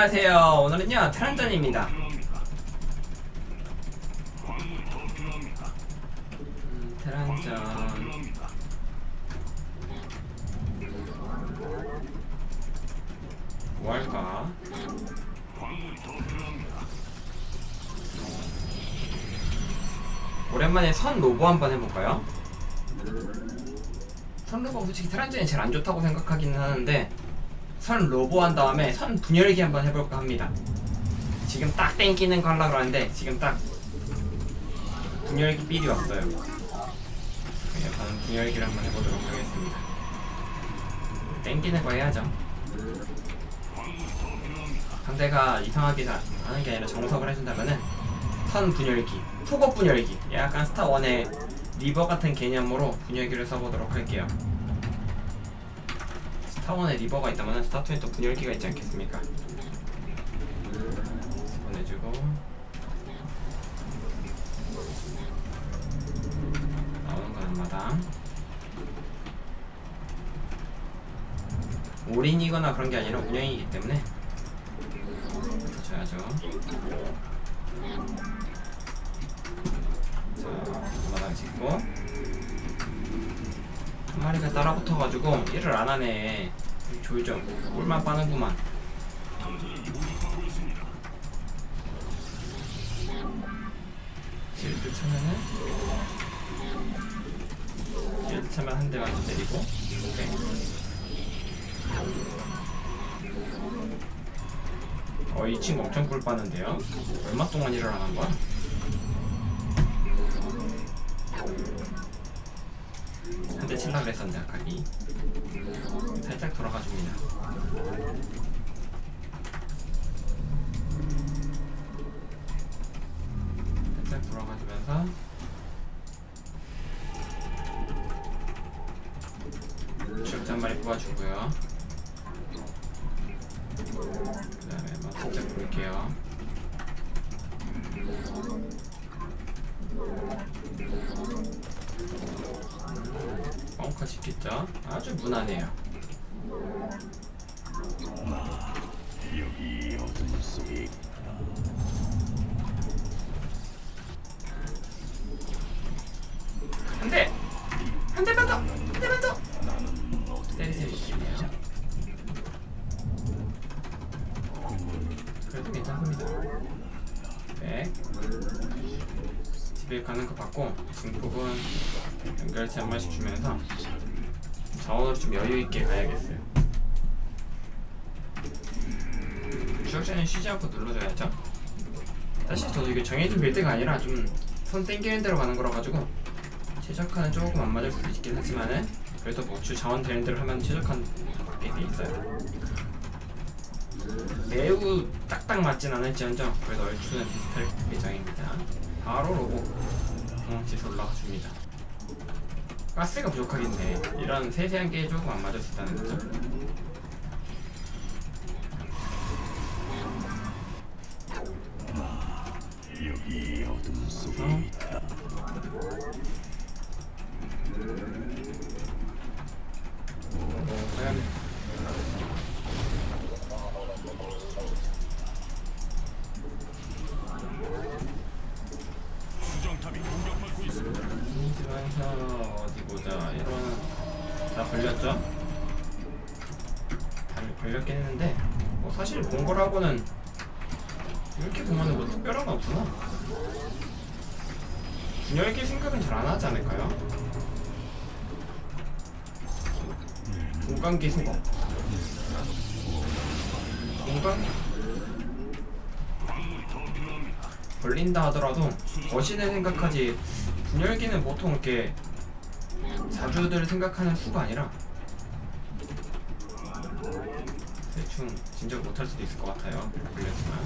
안녕하세요. 오늘은요 트란전입니다. 음, 트란전. 뭐 할까? 오랜만에 선 로보 한번 해볼까요? 선 로보 솔직히 트란전이 제일 안 좋다고 생각하기는 하는데 선 로보 한 다음에 선 분열기 한번 해볼까 합니다. 지금 딱 땡기는 거 하려고 하는데 지금 딱 분열기 삘이 왔어요. 그냥 저는 분열기를 한번 해보도록 하겠습니다. 땡기는 거 해야죠. 상대가 이상하게 자- 하는 게 아니라 정석을 해준다면은 선 분열기, 속옷 분열기, 약간 스타1의 리버 같은 개념으로 분열기를 써보도록 할게요. 스타1에 리버가 있다면 스타2에 또 분열기가 있지 않겠습니까? 보내주고. 나오는 건 앞마당. 올인이거나 그런 게 아니라 운영이기 때문에 줘야죠. 자 앞마당 짓고. 한 마리가 따라붙어가지고 일을 안 하네. 졸죠. 꿀만 빠는구만. 실드 차면은 실드 차면 한 대만 더 때리고 오케이. 어, 이 친구 엄청 꿀 빠는데요? 얼마 동안 일을 안 한 거야? 한대 칠라 그랬었는데 아까기 살짝 돌아가 줍니다. 살짝 돌아가 주면서 벙커 짓겠죠? 아주 무난해요. 여기 어둠 속에 한 대! 한 대만 더! 한 대만 더! 때리세요, 이기네요. 그래도 괜찮습니다. 네. 집에 가는 거 받고, 증폭은 연결체 한 번씩 주면서 자원으로 좀 여유 있게 가야겠어요. 주역자는 쉬지 않고 눌러줘야죠. 사실 저도 이게 정해진 빌드가 아니라 좀 손 땡기는 대로 가는 거라 가지고 최적화는 조금 안 맞을 수도 있긴 하지만은 그래도 뭐주 자원 되는 대로 하면 최적화는 받게 돼 있어요. 매우 딱딱 맞진 않을지언정 그래도 얼추는 비슷할 예정입니다. 바로 로봇 경험치에서 올라가 줍니다. 가스가 부족하겠네. 이런 세세한 게 조금 안 맞을 수 있다는 거죠. 여기 어둠 속에 어? 있다. 어, 걸렸죠? 다 걸렸긴 했는데 뭐 사실 본 거라고는 이렇게 보면은 뭐 특별한 건 없구나. 분열기 생각은 잘 안 하지 않을까요? 공간기 소각. 공간 걸린다 하더라도 거신을 생각하지 분열기는 보통 이렇게 자주들 생각하는 수가 아니라 대충 진작 못할 수도 있을 것 같아요. 걸렸지만.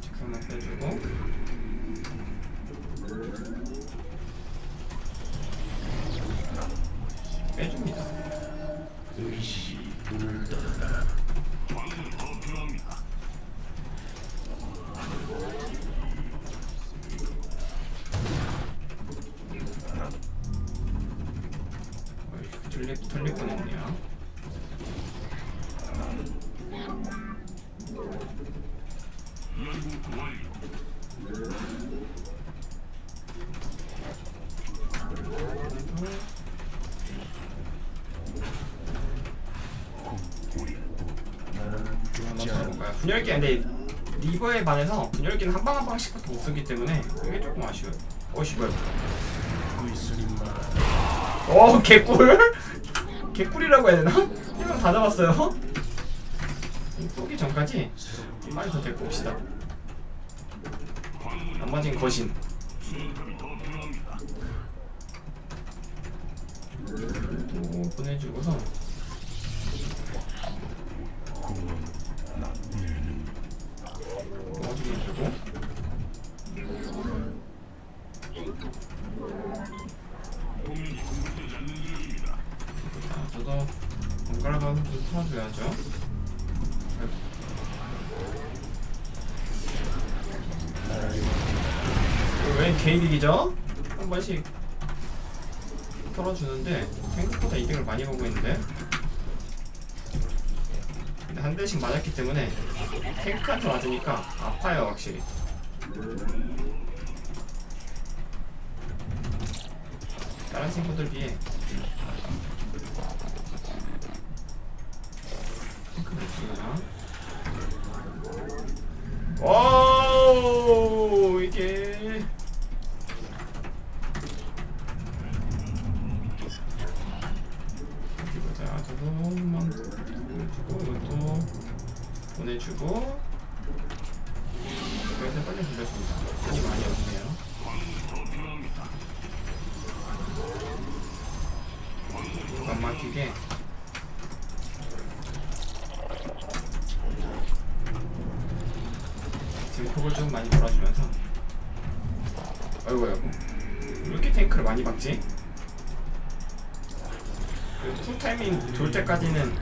직선만 빼주고 돌릴, 뚫릴 뻔했네요 분열기 근데 리버에 반해서 분열기는 한 방 한 방씩밖에 못 쓰기 때문에 그게 조금 아쉬워요. 어 씨발. 오 어, 개꿀. 개꿀이라고 해야 되나? 한명 다 잡았어요. 쏘기 전까지 한 마리 더 데리고 옵시다. 안 맞은 거신. 또 보내주고서 어디해주고 번갈아가서 좀 풀어줘야죠. 이거 왜 개이득이죠? 한 번씩 털어주는데 생각보다 이득을 많이 보고 있는데 근데 한 대씩 맞았기 때문에 탱크한테 맞으니까 아파요 확실히 다른 친구들 비해? 와우 이게. 보자 한번 보내주고 이것도 보내주고. 그래서 빨리 돌려줍니다. 돈이 많이 없네요. 안 막히게 폭을 좀 많이 돌아주면서 아이고 아이고 왜 이렇게 탱크를 많이 박지? 그 풀타이밍 돌 때까지는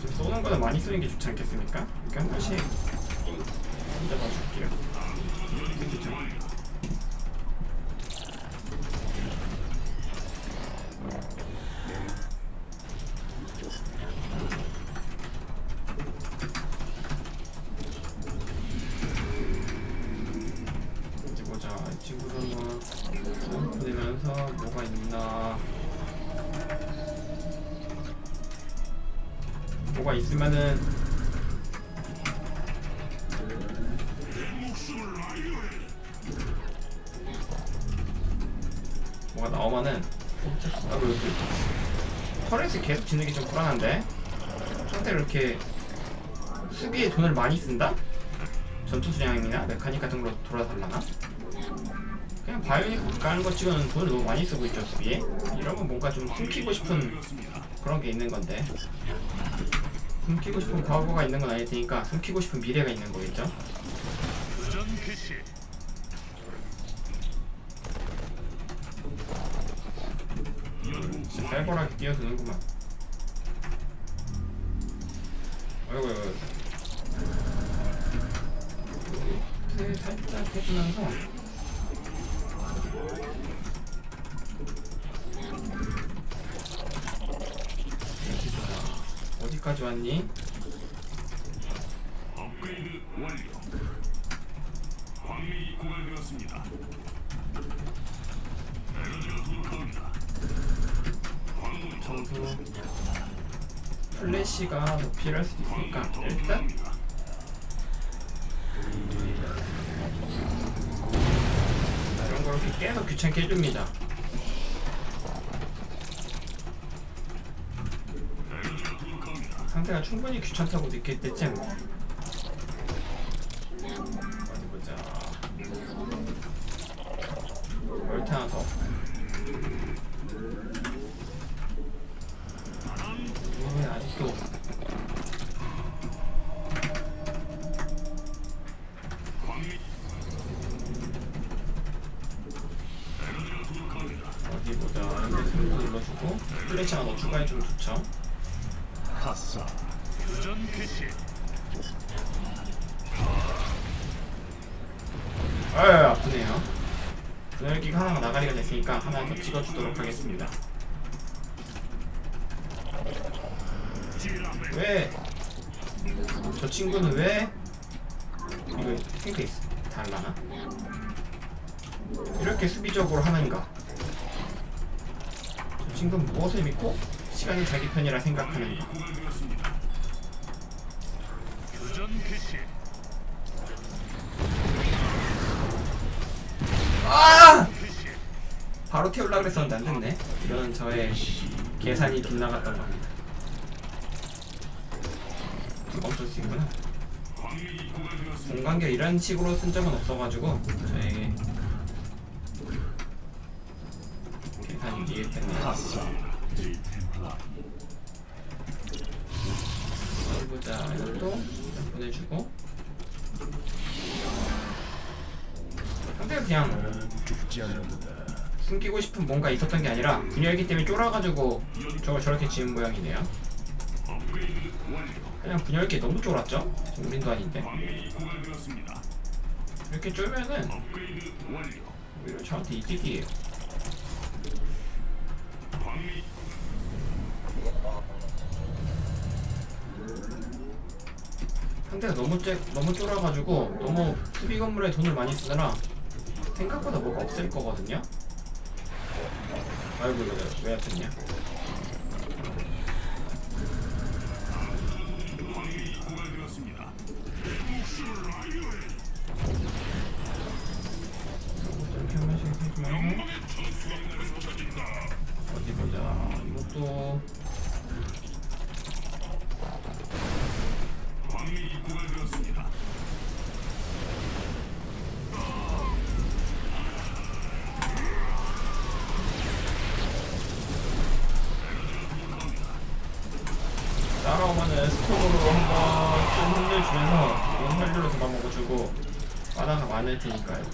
좀 쏘는 거는 많이 쏘는 게 좋지 않겠습니까? 이렇게 한 번씩 혼자 봐줄게요 있으면은 뭐가 나오면은 아이고 이렇게 터렛을 계속 짓는 게 좀 불안한데 상대를 이렇게 수비에 돈을 많이 쓴다? 전투 수량이나 메카닉 같은 걸로 돌아달라나? 그냥 바이오닉 까는 것 치고는 돈을 너무 많이 쓰고 있죠 수비에 이러면 뭔가 좀 숨기고 싶은 그런 게 있는 건데 숨기고 싶은 과거가 있는 건 아닐 테니까 숨기고 싶은 미래가 있는 거겠죠? 살벌하게 뛰어드는구만 아이고 아이고 네, 살짝 해주면서 왔니? 업그레이드 완료. 광맥이 고갈되었습니다. 에너지가 부족합니다. 정도 플래시가 더 필요할 수도 있으니까. 일단? 이런 걸 이렇게 계속 귀찮게 해줍니다. 상대가 충분히 귀찮다고 느낄 때쯤 어디 보자. 멀티 하나 더. 왜 아직도 어디 보자 이렇게 스무도 눌러주고 플래시 하나 더 추가해주면 좋죠 더 찍어주도록 하겠습니다 왜? 저 친구는 왜? 이거 탱크 있어 달라나? 이렇게 수비적으로 하는가? 저 친구는 무엇을 믿고 시간이 자기 편이라 생각하는가? 아! 바로 태우려고 그랬었는데 안 됐네. 이건 저의 계산이 겁니다. 두번 쓸수 있구나. 공간계 이런 식으로 쓴 적은 없어가지고 저에게 계산이 이해됐네요. 아싸. 이 템플라. 어디 보자. 이것도 보내주고 상대가 그냥 죽지 않는다. 숨기고 싶은 뭔가 있었던 게 아니라 분열기 때문에 쫄아가지고 저걸 저렇게 지은 모양이네요. 그냥 분열기 너무 쫄았죠? 우린도 아닌데. 이렇게 쫄면은. 오히려 저한테 이득이에요. 상대가 너무 쬐, 너무 쫄아가지고 너무 수비 건물에 돈을 많이 쓰느라 생각보다 뭐가 없을 거거든요. 아이고 이 따라오면은 스톱으로 한번 좀 혼내주면서 이건 혈류로 잡아먹어주고 바다가 많을 테니까요.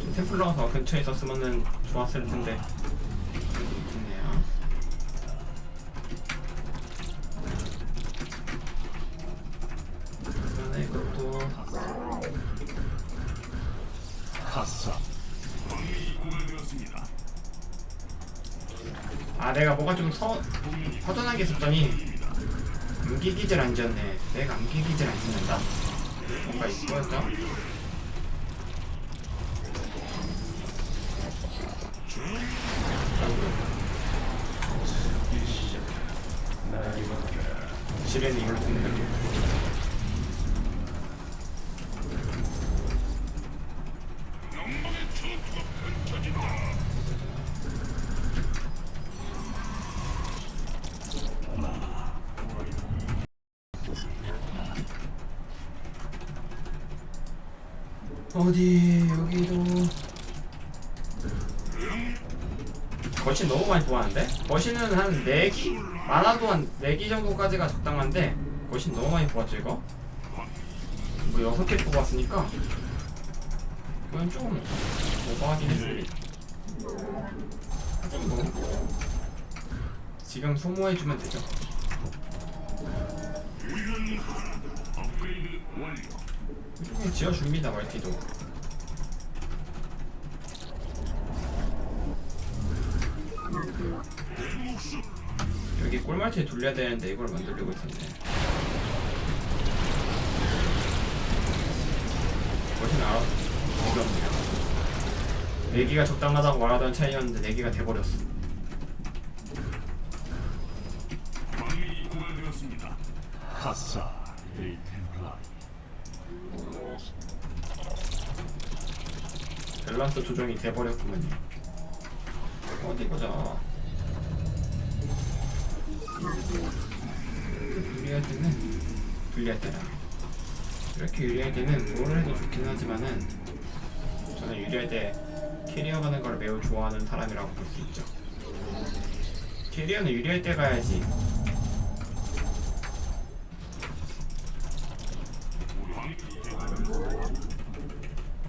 좀 템플러가 더 근처에 있었으면은 좋았을 텐데. 아 내가 뭐가 좀 서, 허전하게 있었더니 암기기질 안 지었네. 내가 암기기질 안 짓는다. 뭔가 이거였죠? 시련이 이걸 듣는 어디 여기도 거신 너무 많이 뽑았는데? 거신은 한 4기? 많아도 한 4기 정도까지가 적당한데 거신 너무 많이 뽑았죠 이거? 뭐 6개 뽑았으니까 이건 좀 오버하긴 했습니다 하긴 뭐 지금 소모해주면 되죠 이쪽에 지어줍니다 말티도. 여기 꿀말티 돌려야 되는데 이걸 만들려고 했었네. 멋이 알아 어렵네요 내기가 적당하다고 말하던 차이였는데 내기가 돼버렸어. 고갈되었습니다. 아싸. 이 템플라. 밸런스 조정이 돼버렸구만요. 어디 보자. 유리할 때는 불리할 때라 이렇게 유리할 때는 뭐를 해도 좋긴 하지만은 저는 유리할 때 캐리어 가는 걸 매우 좋아하는 사람이라고 볼 수 있죠. 캐리어는 유리할 때 가야지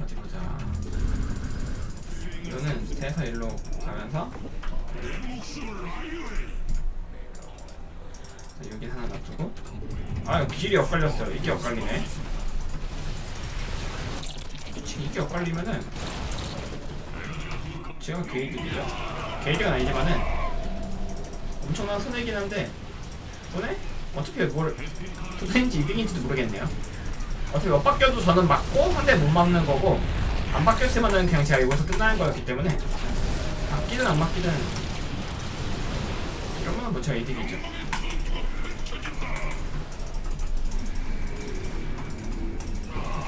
어디 보자 대사 일로 가면서. 자, 여기 하나 놔두고. 아 길이 엇갈렸어요. 이게 엇갈리네. 이게 엇갈리면은 제가 게이득이죠. 게이득은 아니지만은 엄청난 손해긴 한데 손해? 어차피 뭘 손해인지 이득인지도 모르겠네요. 어차피 못 바뀌어도 저는 맞고 한 대 못 맞는 거고 안 바뀔 때마다는 그냥 제가 여기서 끝나는 거였기 때문에 바뀌든 안 바뀌든 이러면 뭐 제가 이득이죠.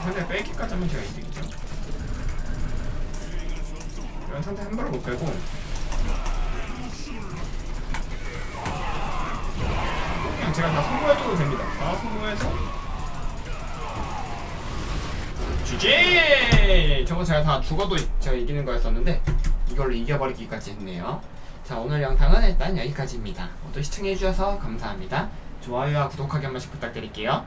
근데 뺄기까지 하면 제가 이득이죠. 이런 상태 함부로 못 빼고. 그냥 제가 다 성공해줘도 됩니다. 다 성공해서 GG! 저거 제가 다 죽어도 제가 이기는 거였었는데 이걸로 이겨버리기까지 했네요. 자 오늘 영상은 일단 여기까지입니다. 모두 시청해주셔서 감사합니다. 좋아요와 구독하기 한 번씩 부탁드릴게요.